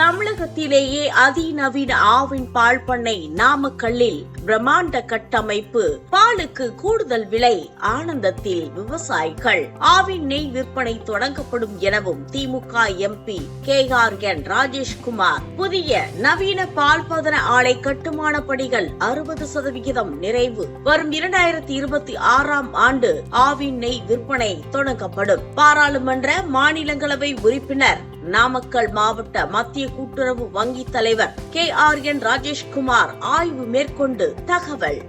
தமிழகத்திலேயே அதிநவீன ஆவின் பால் பண்ணை நாமக்கல்லில் பிரம்மாண்ட கட்டமைப்பு. பாலுக்கு கூடுதல் விலை ஆனந்தத்தில் விவசாயிகள். ஆவின் நெய் விற்பனை தொடங்கப்படும் எனவும் DMK MP K R N Rajeshkumar. புதிய நவீன பால் பதன ஆலை கட்டுமான பணிகள் அறுபது சதவிகிதம் நிறைவு. வரும் இரண்டாயிரத்தி இருபத்தி ஆறாம் ஆண்டு ஆவின் நெய் விற்பனை தொடங்கப்படும். பாராளுமன்ற மாநிலங்களவை உறுப்பினர் நாமக்கல் மாவட்ட மத்திய கூட்டுறவு வங்கி தலைவர் கே ஆர் என் ராஜேஷ்குமார் ஆய்வு மேற்கொண்டு தகவல்.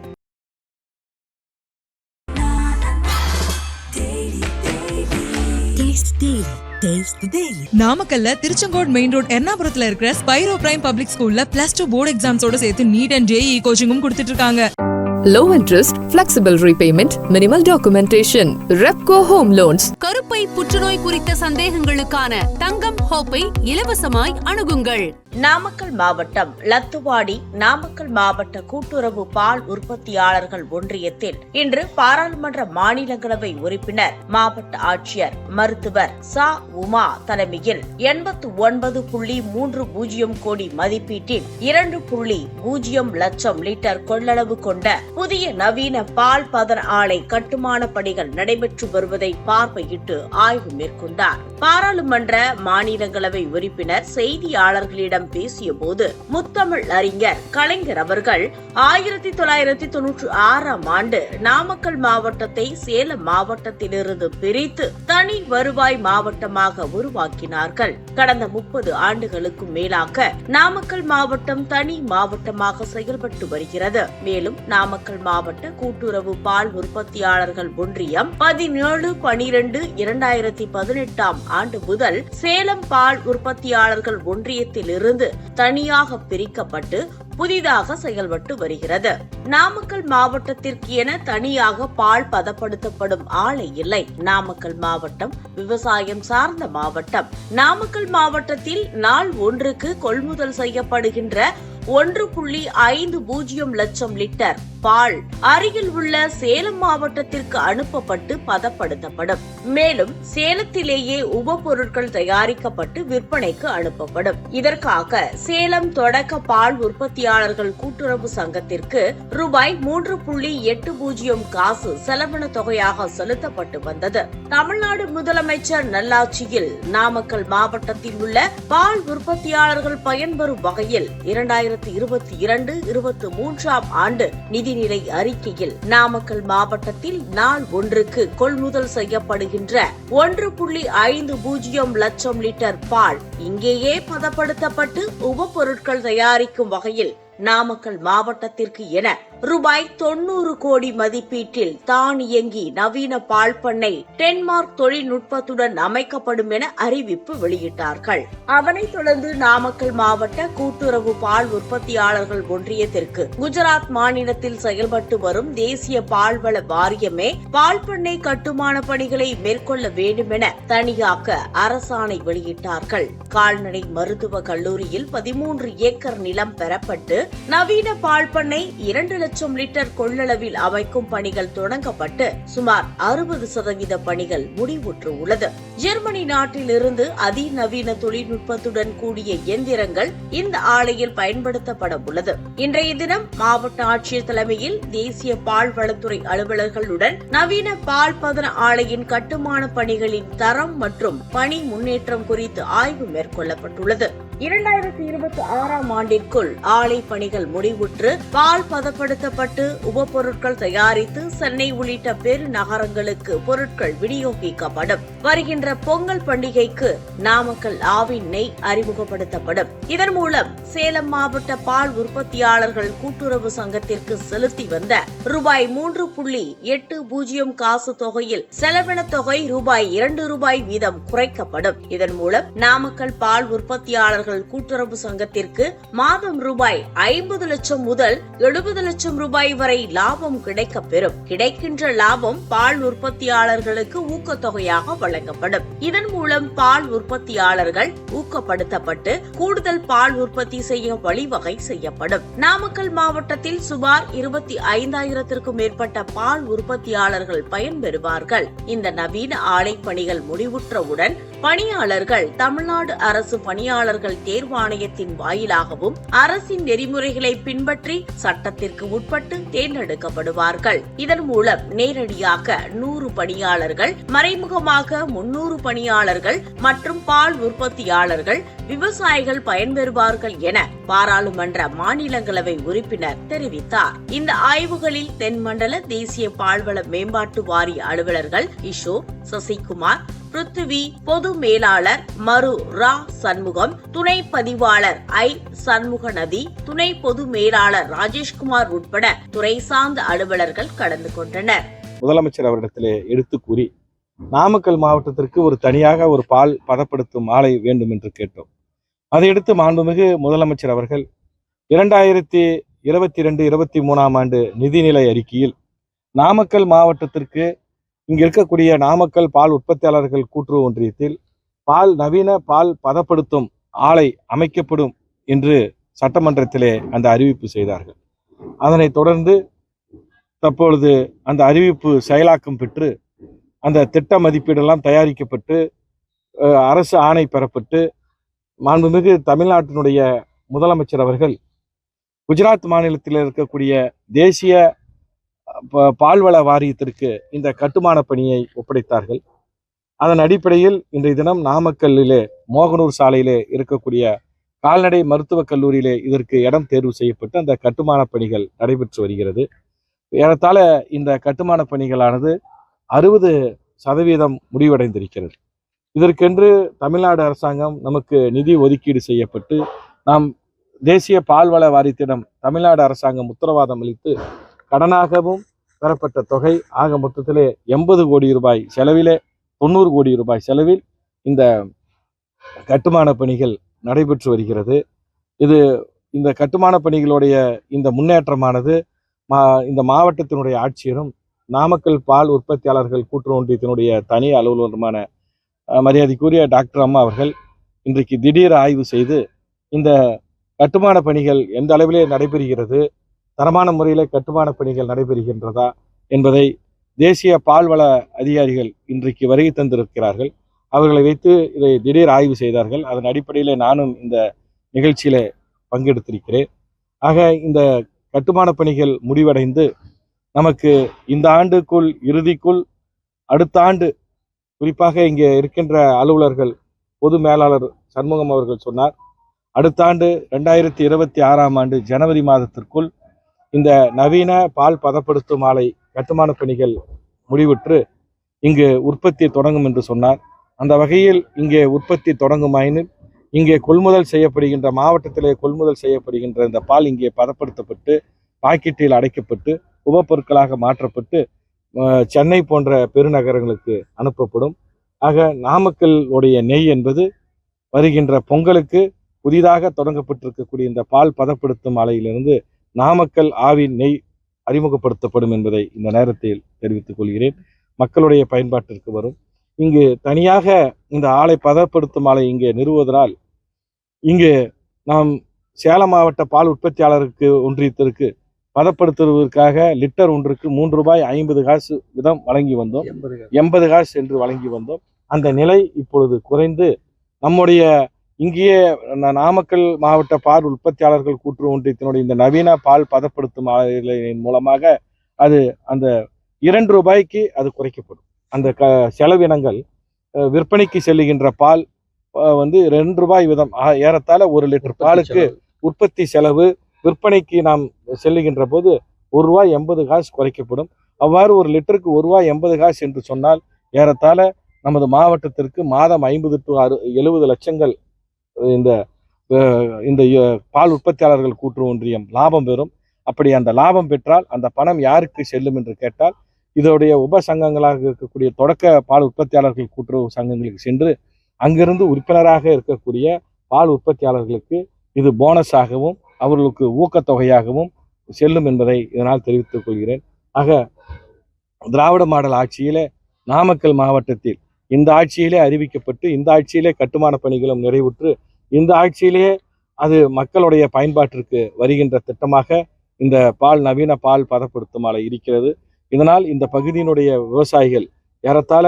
நாமக்கல்ல திருச்செங்கோடு மெயின் ரோட் எர்ணாபுரத்துல இருக்கிற ஸ்பைரோ பிரைம் பப்ளிக் ஸ்கூல்ல பிளஸ் டூ போர்டு எக்ஸாம்ஸோட சேர்த்து நீட் அண்ட் ஜேஇ கோச்சிங்கும் கொடுத்துட்டு இருக்காங்க low interest, flexible repayment, minimal documentation. Repco Home Loans. கருப்பை புற்றுநோய் குறித்த சந்தேகங்களுக்கான தங்கம் ஹோப்பை இலவசமாய் அணுகுங்கள் நாமக்கல் மாவட்டம் லத்துவாடி நாமக்கல் மாவட்ட கூட்டுறவு பால் உற்பத்தியாளர்கள் ஒன்றியத்தில் இன்று பாராளுமன்ற மாநிலங்களவை உறுப்பினர் மாவட்ட ஆட்சியர் மருத்துவர் சா உமா தலைமையில் எண்பத்து ஒன்பது புள்ளி மூன்று பூஜ்ஜியம் கோடி மதிப்பீட்டில் இரண்டு புள்ளி பூஜ்ஜியம் லட்சம் லிட்டர் கொள்ளளவு கொண்ட புதிய நவீன பால் பதன ஆலை கட்டுமான பணிகள் நடைபெற்று வருவதை பார்வையிட்டு ஆய்வு மேற்கொண்டார். பாராளுமன்ற மாநிலங்களவை உறுப்பினர் செய்தியாளர்களிடம் பேசிய போது முத்தமிழ் அறிஞர் கலைஞர் அவர்கள் ஆயிரத்தி தொள்ளாயிரத்தி தொன்னூற்றி ஆறாம் ஆண்டு நாமக்கல் மாவட்டத்தை சேலம் மாவட்டத்திலிருந்து பிரித்து தனி வருவாய் மாவட்டமாக உருவாக்கினார்கள். கடந்த முப்பது ஆண்டுகளுக்கும் மேலாக நாமக்கல் மாவட்டம் தனி மாவட்டமாக செயல்பட்டு வருகிறது. மேலும் நாமக்கல் நாமக்கல் மாவட்ட கூட்டுறவு பால் உற்பத்தியாளர்கள் ஒன்றியம் பதினேழு பனிரெண்டு இரண்டாயிரத்தி பதினெட்டாம் ஆண்டு முதல் சேலம் பால் உற்பத்தியாளர்கள் ஒன்றியத்திலிருந்து தனியாக பிரிக்கப்பட்டு புதிதாக செயல்பட்டு வருகிறது. நாமக்கல் மாவட்டத்திற்கு என தனியாக பால் பதப்படுத்தப்படும் ஆலை இல்லை. நாமக்கல் மாவட்டம் விவசாயம் சார்ந்த மாவட்டம். நாமக்கல் மாவட்டத்தில் நாள் ஒன்றுக்கு கொள்முதல் செய்யப்படுகின்ற ஒன்று புள்ளி ஐந்து பூஜ்ஜியம் லட்சம் லிட்டர் பால் அருகில் உள்ள சேலம் மாவட்டத்திற்கு அனுப்பப்பட்டு பதப்படுத்தப்படும். மேலும் சேலத்திலேயே உபபொருட்கள் தயாரிக்கப்பட்டு விற்பனைக்கு அனுப்பப்படும். இதற்காக சேலம் தொடக்க பால் உற்பத்தியாளர்கள் கூட்டுறவு சங்கத்திற்கு ரூபாய் மூன்று புள்ளி எட்டு பூஜ்ஜியம் காசு செலவின தொகையாக செலுத்தப்பட்டு வந்தது. தமிழ்நாடு முதலமைச்சர் நல்லாட்சியில் நாமக்கல் மாவட்டத்தில் உள்ள பால் உற்பத்தியாளர்கள் பயன்பெறும் வகையில் இரண்டாயிரம் இரண்டாயிரத்தி இருபத்தி இரண்டு இருபத்தி மூன்றாம் ஆண்டு நிதிநிலை அறிக்கையில் நாமக்கல் மாவட்டத்தில் நாள் ஒன்றுக்கு கொள்முதல் செய்யப்படுகின்ற ஒன்று புள்ளி ஐந்து பூஜ்ஜியம் லட்சம் லிட்டர் பால் இங்கேயே பதப்படுத்தப்பட்டு உபப்பொருட்கள் தயாரிக்கும் வகையில் நாமக்கல் மாவட்டத்திற்கு என ரூபாய் தொண்ணூறு கோடி மதிப்பீட்டில் தானியங்கி நவீன பால் பண்ணை டென்மார்க் தொழில்நுட்பத்துடன் அமைக்கப்படும் என அறிவிப்பு வெளியிட்டார்கள். அதனைத் தொடர்ந்து நாமக்கல் மாவட்ட கூட்டுறவு பால் உற்பத்தியாளர்கள் ஒன்றியத்திற்கு குஜராத் மாநிலத்தில் செயல்பட்டு வரும் தேசிய பால்வள வாரியமே பால் பண்ணை கட்டுமான பணிகளை மேற்கொள்ள வேண்டும் என தனியாக்க அரசாணை வெளியிட்டார்கள். கால்நடை மருத்துவ கல்லூரியில் பதிமூன்று ஏக்கர் நிலம் பெறப்பட்டு நவீன பால் பண்ணை இரண்டு லட்சம் லிட்டர் கொள்ளளவில் அமைக்கும் பணிகள் தொடங்கப்பட்டு சுமார் அறுபது சதவீத பணிகள் முடிவுற்று உள்ளது ஜெர்மனி நாட்டில் இருந்து அதிநவீன தொழில்நுட்பத்துடன் கூடிய எந்திரங்கள் இந்த ஆலையில் பயன்படுத்தப்பட உள்ளது. இன்றைய தினம் மாவட்ட ஆட்சியர் தலைமையில் தேசிய பால் வளத்துறை அலுவலர்களுடன் நவீன பால் பதன ஆலையின் கட்டுமான பணிகளின் தரம் மற்றும் பணி முன்னேற்றம் குறித்து ஆய்வு மேற்கொள்ளப்பட்டுள்ளது. இரண்டாயிரத்தி இருபத்தி ஆறாம் ஆண்டிற்குள் ஆலை பணிகள் முடிவுற்று பால் பதப்படுத்தப்பட்டு உபப்பொருட்கள் தயாரித்து சென்னை உள்ளிட்ட பெருநகரங்களுக்கு பொருட்கள் விநியோகிக்கப்படும். வருகின்ற பொங்கல் பண்டிகைக்கு நாமக்கல் ஆவின் நெய் அறிமுகப்படுத்தப்படும். இதன் மூலம் சேலம் மாவட்ட பால் உற்பத்தியாளர்கள் கூட்டுறவு சங்கத்திற்கு செலுத்தி வந்த ரூபாய் மூன்று புள்ளி எட்டு பூஜ்ஜியம் காசு தொகையில் செலவின தொகை ரூபாய் இரண்டு ரூபாய் வீதம் குறைக்கப்படும். இதன் மூலம் நாமக்கல் பால் உற்பத்தியாளர்கள் கூட்டுறவு சங்கத்திற்கு மாதம் ரூபாய் ஐம்பது லட்சம் முதல் எழுபது லட்சம் ரூபாய் வரை லாபம் கிடைக்கப் பெறும். கிடைக்கின்ற லாபம் பால் உற்பத்தியாளர்களுக்கு ஊக்கத்தொகையாக வழங்கப்படும். இதன் மூலம் பால் உற்பத்தியாளர்கள் ஊக்கப்படுத்தப்பட்டு கூடுதல் பால் உற்பத்தி செய்ய வழிவகை செய்யப்படும். நாமக்கல் மாவட்டத்தில் சுமார் இருபத்தி ஐந்தாயிரத்திற்கும் மேற்பட்ட பால் உற்பத்தியாளர்கள் பயன்பெறுவார்கள் இந்த நவீன ஆலை பணிகள் முடிவுற்றவுடன் பணியாளர்கள் தமிழ்நாடு அரசு பணியாளர்கள் தேர்வாணையத்தின் வாயிலாகவும் அரசின் நெறிமுறைகளை பின்பற்றி சட்டத்திற்கு உட்பட்டு தேர்ந்தெடுக்கப்படுவார்கள். இதன் மூலம் நேரடியாக நூறு பணியாளர்கள் மறைமுகமாக முன்னூறு பணியாளர்கள் மற்றும் பால் உற்பத்தியாளர்கள் விவசாயிகள் பயன்பெறுவார்கள் என பாராளுமன்ற மாநிலங்களவை உறுப்பினர் தெரிவித்தார். இந்த ஆய்வுகளில் தென்மண்டல தேசிய பால்வள மேம்பாட்டு வாரிய அலுவலர்கள் இஷோ சசிகுமார் பிருத்திவி பொது மேலாளர் மரு ரா சண்முகம் துணை பதிவாளர் ஐ சண்முக நதி துணை பொது மேலாளர் ராஜேஷ்குமார் உட்பட துறை சார்ந்த அலுவலர்கள் கலந்து கொண்டனர். முதலமைச்சர் அவரிடத்திலே எடுத்து கூறி நாமக்கல் மாவட்டத்திற்கு ஒரு தனியாக ஒரு பால் பதப்படுத்தும் ஆலை வேண்டும் என்று கேட்டோம். அதையடுத்து மாண்புமிகு முதலமைச்சர் அவர்கள் இரண்டாயிரத்தி இருபத்தி ரெண்டு இருபத்தி மூணாம் ஆண்டு நிதிநிலை அறிக்கையில் நாமக்கல் மாவட்டத்திற்கு இங்கு இருக்கக்கூடிய நாமக்கல் பால் உற்பத்தியாளர்கள் கூட்டுறவு ஒன்றியத்தில் பால் நவீன பால் பதப்படுத்தும் ஆலை அமைக்கப்படும் என்று சட்டமன்றத்திலே அந்த அறிவிப்பு செய்தார்கள். அதனைத் தொடர்ந்து தற்பொழுது அந்த அறிவிப்பு செயலாக்கம் பெற்று அந்த திட்ட மதிப்பீடெல்லாம் தயாரிக்கப்பட்டு அரசு ஆணை பெறப்பட்டு மாண்புமிகு தமிழ்நாட்டினுடைய முதலமைச்சர் அவர்கள் குஜராத் மாநிலத்தில் இருக்கக்கூடிய தேசிய பால்வள வாரியத்திற்கு இந்த கட்டுமான பணியை ஒப்படைத்தார்கள். அதன் அடிப்படையில் இன்றைய தினம் நாமக்கல்லிலே மோகனூர் சாலையிலே இருக்கக்கூடிய கால்நடை மருத்துவக் கல்லூரியிலே இதற்கு இடம் தேர்வு செய்யப்பட்டு அந்த கட்டுமான பணிகள் நடைபெற்று வருகிறது. ஏறத்தாழ இந்த கட்டுமான பணிகளானது அறுபது சதவீதம் முடிவடைந்திருக்கிறது. இதற்கென்று தமிழ்நாடு அரசாங்கம் நமக்கு நிதி ஒதுக்கீடு செய்யப்பட்டு நாம் தேசிய பால்வள வாரியத்திடம் தமிழ்நாடு அரசாங்கம் உத்தரவாதம் அளித்து கடனாகவும் பெறப்பட்ட தொகை ஆக மொத்தத்திலே எண்பது கோடி ரூபாய் செலவிலே தொண்ணூறு கோடி ரூபாய் செலவில் இந்த கட்டுமான பணிகள் நடைபெற்று வருகிறது. இது இந்த கட்டுமான பணிகளுடைய இந்த முன்னேற்றமானது மா இந்த மாவட்டத்தினுடைய ஆட்சியரும் நாமக்கல் பால் உற்பத்தியாளர்கள் கூட்டுறவு ஒன்றியத்தினுடைய தனி அலுவலருமான மரியாதைக்குரிய டாக்டர் அம்மா அவர்கள் இன்றைக்கு திடீர் ஆய்வு செய்து இந்த கட்டுமான பணிகள் எந்த அளவிலே நடைபெறுகிறது தரமான முறையில் கட்டுமான பணிகள் நடைபெறுகின்றதா என்பதை தேசிய பால்வள அதிகாரிகள் இன்றைக்கு வருகை தந்திருக்கிறார்கள். அவர்களை வைத்து இதை திடீர் ஆய்வு செய்தார்கள். அதன் அடிப்படையில் நானும் இந்த நிகழ்ச்சியில் பங்கெடுத்திருக்கிறேன். ஆக இந்த கட்டுமான பணிகள் முடிவடைந்து நமக்கு இந்த ஆண்டுக்குள் இறுதிக்குள் அடுத்த ஆண்டு குறிப்பாக இங்கே இருக்கின்ற அலுவலர்கள் பொது மேலாளர் சண்முகம் அவர்கள் சொன்னார். அடுத்த ஆண்டு ரெண்டாயிரத்தி இருபத்தி ஆறாம் ஆண்டு ஜனவரி மாதத்திற்குள் இந்த நவீன பால் பதப்படுத்தும் ஆலை கட்டுமான பணிகள் முடிவுற்று இங்கு உற்பத்தி தொடங்கும் என்று சொன்னார். அந்த வகையில் இங்கே உற்பத்தி தொடங்குமாயினில் இங்கே கொள்முதல் செய்யப்படுகின்ற மாவட்டத்திலே கொள்முதல் செய்யப்படுகின்ற இந்த பால் இங்கே பதப்படுத்தப்பட்டு பாக்கெட்டில் அடைக்கப்பட்டு உபப்பொருட்களாக மாற்றப்பட்டு சென்னை போன்ற பெருநகரங்களுக்கு அனுப்பப்படும். ஆக நாமக்கல் உடைய நெய் என்பது வருகின்ற பொங்கலுக்கு புதிதாக தொடங்கப்பட்டிருக்கக்கூடிய இந்த பால் பதப்படுத்தும் ஆலையிலிருந்து நாமக்கல் ஆவின் நெய் அறிமுகப்படுத்தப்படும் என்பதை இந்த நேரத்தில் தெரிவித்துக் கொள்கிறேன். மக்களுடைய பயன்பாட்டிற்கு வரும். இங்கு தனியாக இந்த ஆலை பதப்படுத்தும் ஆலை இங்கே நிறுவுவதனால் இங்கு நாம் சேலம் மாவட்ட பால் உற்பத்தியாளருக்கு ஒன்றியத்திற்கு பதப்படுத்துவதற்காக லிட்டர் ஒன்றுக்கு மூன்று ரூபாய் ஐம்பது காசு விதம் வழங்கி வந்தோம். எண்பது காசு என்று வழங்கி வந்தோம். அந்த நிலை இப்பொழுது குறைந்து நம்முடைய இங்கேயே நாமக்கல் மாவட்ட பால் உற்பத்தியாளர்கள் கூட்டுறவு ஒன்றியத்தினுடைய இந்த நவீன பால் பதப்படுத்தும் ஆலையின் மூலமாக அது அந்த இரண்டு ரூபாய்க்கு அது குறைக்கப்படும். அந்த க செலவினங்கள் விற்பனைக்கு செல்லுகின்ற பால் வந்து ரெண்டு ரூபாய் வீதம் ஏறத்தாழ ஒரு லிட்டர் பாலுக்கு உற்பத்தி செலவு விற்பனைக்கு நாம் செல்லுகின்ற போது ஒரு ரூபாய் எண்பது காசு குறைக்கப்படும். அவ்வாறு ஒரு லிட்டருக்கு ஒரு ரூபாய் எண்பது காசு என்று சொன்னால் ஏறத்தாழ நமது மாவட்டத்திற்கு மாதம் ஐம்பது டு அறு எழுபது லட்சங்கள் இந்த இந்த பால் உற்பத்தியாளர்கள் கூட்டுறவு ஒன்றியம் லாபம் பெறும். அப்படி அந்த லாபம் பெற்றால் அந்த பணம் யாருக்கு செல்லும் என்று கேட்டால் இதோடைய உப சங்கங்களாக இருக்கக்கூடிய தொடக்க பால் உற்பத்தியாளர்கள் கூட்டுறவு சங்கங்களுக்கு சென்று அங்கிருந்து உறுப்பினராக இருக்கக்கூடிய பால் உற்பத்தியாளர்களுக்கு இது போனஸாகவும் அவர்களுக்கு ஊக்கத்தொகையாகவும் செல்லும் என்பதை இதனால் தெரிவித்துக் கொள்கிறேன். ஆக திராவிட மாடல் ஆட்சியிலே நாமக்கல் மாவட்டத்தில் இந்த ஆட்சியிலே அறிவிக்கப்பட்டு இந்த ஆட்சியிலே கட்டுமான பணிகளும் நிறைவுற்று இந்த ஆட்சியிலேயே அது மக்களுடைய பயன்பாட்டிற்கு வருகின்ற திட்டமாக இந்த பால் நவீன பால் பதப்படுத்தும் ஆலை இருக்கிறது. இதனால் இந்த பகுதியினுடைய விவசாயிகள் ஏறத்தாழ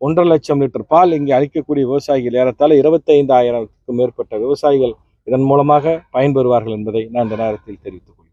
ஒன்றரை லட்சம் லிட்டர் பால் இங்கே அளிக்கக்கூடிய விவசாயிகள் ஏறத்தாழ இருபத்தைந்தாயிரத்துக்கும் மேற்பட்ட விவசாயிகள் இதன் மூலமாக பயன்பெறுவார்கள் என்பதை நான் இந்த நேரத்தில் தெரிவித்துக் கொள்கிறேன்.